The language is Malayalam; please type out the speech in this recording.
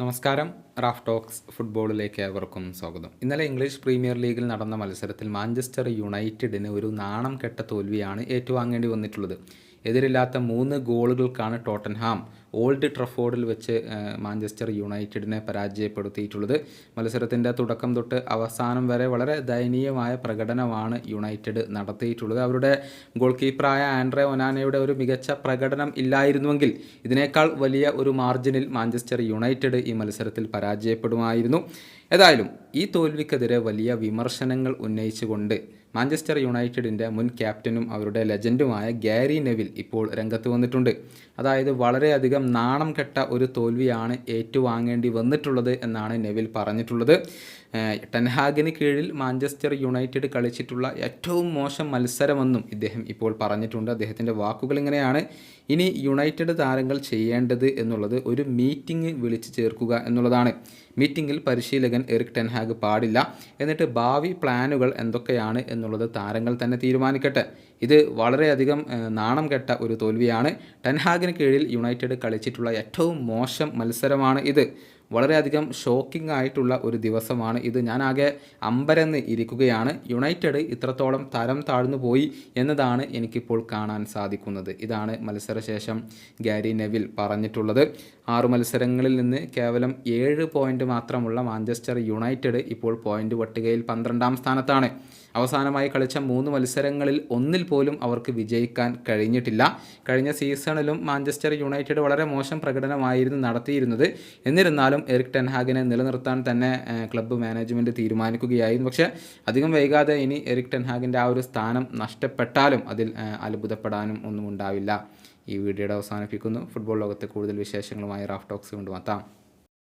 നമസ്കാരം. റാഫ് ടോക്സ് ഫുട്ബോളിലേക്ക് ഏവർക്കും സ്വാഗതം. ഇന്നലെ ഇംഗ്ലീഷ് പ്രീമിയർ ലീഗിൽ നടന്ന മത്സരത്തിൽ മാഞ്ചസ്റ്റർ യുണൈറ്റഡിന് ഒരു നാണം കെട്ട തോൽവിയാണ് ഏറ്റുവാങ്ങേണ്ടി വന്നിട്ടുള്ളത്. എതിരില്ലാത്ത മൂന്ന് ഗോളുകൾക്കാണ് ടോട്ടൻഹാം ഓൾഡ് ട്രഫോർഡിൽ വെച്ച് മാഞ്ചസ്റ്റർ യുണൈറ്റഡിനെ പരാജയപ്പെടുത്തിയിട്ടുള്ളത്. മത്സരത്തിന്റെ തുടക്കം തൊട്ട് അവസാനം വരെ വളരെ ദയനീയമായ പ്രകടനമാണ് യുണൈറ്റഡ് നടത്തിയിട്ടുള്ളത്. അവരുടെ ഗോൾ കീപ്പറായ ആൻഡ്രെ ഒനാനയുടെ ഒരു മികച്ച പ്രകടനം ഇല്ലായിരുന്നുവെങ്കിൽ ഇതിനേക്കാൾ വലിയ ഒരു മാർജിനിൽ മാഞ്ചസ്റ്റർ യുണൈറ്റഡ് ഈ മത്സരത്തിൽ പരാജയപ്പെടുമായിരുന്നു. ഏതായാലും ഈ തോൽവിക്കെതിരെ വലിയ വിമർശനങ്ങൾ ഉന്നയിച്ചുകൊണ്ട് മാഞ്ചസ്റ്റർ യുണൈറ്റഡിന്റെ മുൻ ക്യാപ്റ്റനും അവരുടെ ലെജൻഡുമായ ഗാരി നെവിൽ ഇപ്പോൾ രംഗത്ത് വന്നിട്ടുണ്ട്. അതായത് വളരെയധികം നാണം കെട്ട ഒരു തോൽവിയാണ് ഏറ്റുവാങ്ങേണ്ടി വന്നിട്ടുള്ളത് എന്നാണ് നെവിൽ പറഞ്ഞിട്ടുള്ളത്. ടെൻഹാഗിന് കീഴിൽ മാഞ്ചസ്റ്റർ യുണൈറ്റഡ് കളിച്ചിട്ടുള്ള ഏറ്റവും മോശം മത്സരമെന്നും ഇദ്ദേഹം ഇപ്പോൾ പറഞ്ഞിട്ടുണ്ട്. അദ്ദേഹത്തിന്റെ വാക്കുകൾ ഇങ്ങനെയാണ്. ഇനി യുണൈറ്റഡ് താരങ്ങൾ ചെയ്യേണ്ടത് എന്നുള്ളത് ഒരു മീറ്റിംഗ് വിളിച്ചു ചേർക്കുക എന്നുള്ളതാണ്. മീറ്റിംഗിൽ പരിശീലകൻ എറിക് ടെൻഹാഗ് പാടില്ല. എന്നിട്ട് ഭാവി പ്ലാനുകൾ എന്തൊക്കെയാണ് എന്നുള്ളത് താരങ്ങൾ തന്നെ തീരുമാനിക്കട്ടെ. ഇത് വളരെയധികം നാണം കെട്ട ഒരു തോൽവിയാണ്. ടെൻഹാഗിന് കീഴിൽ യുണൈറ്റഡ് കളിച്ചിട്ടുള്ള ഏറ്റവും മോശം മത്സരമാണ് ഇത്. വളരെയധികം ഷോക്കിംഗ് ആയിട്ടുള്ള ഒരു ദിവസമാണ് ഇത്. ഞാൻ ആകെ അമ്പരന്ന് ഇരിക്കുകയാണ്. യുണൈറ്റഡ് ഇത്രത്തോളം തരം താഴ്ന്നു പോയി എന്നതാണ് എനിക്കിപ്പോൾ കാണാൻ സാധിക്കുന്നത്. ഇതാണ് മത്സരശേഷം ഗാരി നെവിൽ പറഞ്ഞിട്ടുള്ളത്. ആറു മത്സരങ്ങളിൽ നിന്ന് കേവലം ഏഴ് പോയിന്റ് മാത്രമുള്ള മാഞ്ചസ്റ്റർ യുണൈറ്റഡ് ഇപ്പോൾ പോയിന്റ് പട്ടികയിൽ പന്ത്രണ്ടാം സ്ഥാനത്താണ്. അവസാനമായി കളിച്ച മൂന്ന് മത്സരങ്ങളിൽ ഒന്നിൽ പോലും അവർക്ക് വിജയിക്കാൻ കഴിഞ്ഞിട്ടില്ല. കഴിഞ്ഞ സീസണിലും മാഞ്ചസ്റ്റർ യുണൈറ്റഡ് വളരെ മോശം പ്രകടനമായിരുന്നു നടത്തിയിരുന്നത്. എന്നിരുന്നാലും എറിക് ടെൻഹാഗിനെ നിലനിർത്താൻ തന്നെ ക്ലബ്ബ് മാനേജ്മെന്റ് തീരുമാനിക്കുകയായിരുന്നു. പക്ഷേ അധികം വൈകാതെ ഇനി എറിക് ടെൻഹാഗിന്റെ ആ ഒരു സ്ഥാനം നഷ്ടപ്പെട്ടാലും അതിൽ അത്ഭുതപ്പെടാനും ഒന്നും ഉണ്ടാവില്ല. ഈ വീഡിയോയുടെ അവസാനിപ്പിക്കുന്നു. ഫുട്ബോൾ ലോകത്തെ കൂടുതൽ വിശേഷങ്ങളുമായി റാഫ് ടോക്സ് കൊണ്ടുമാത്താം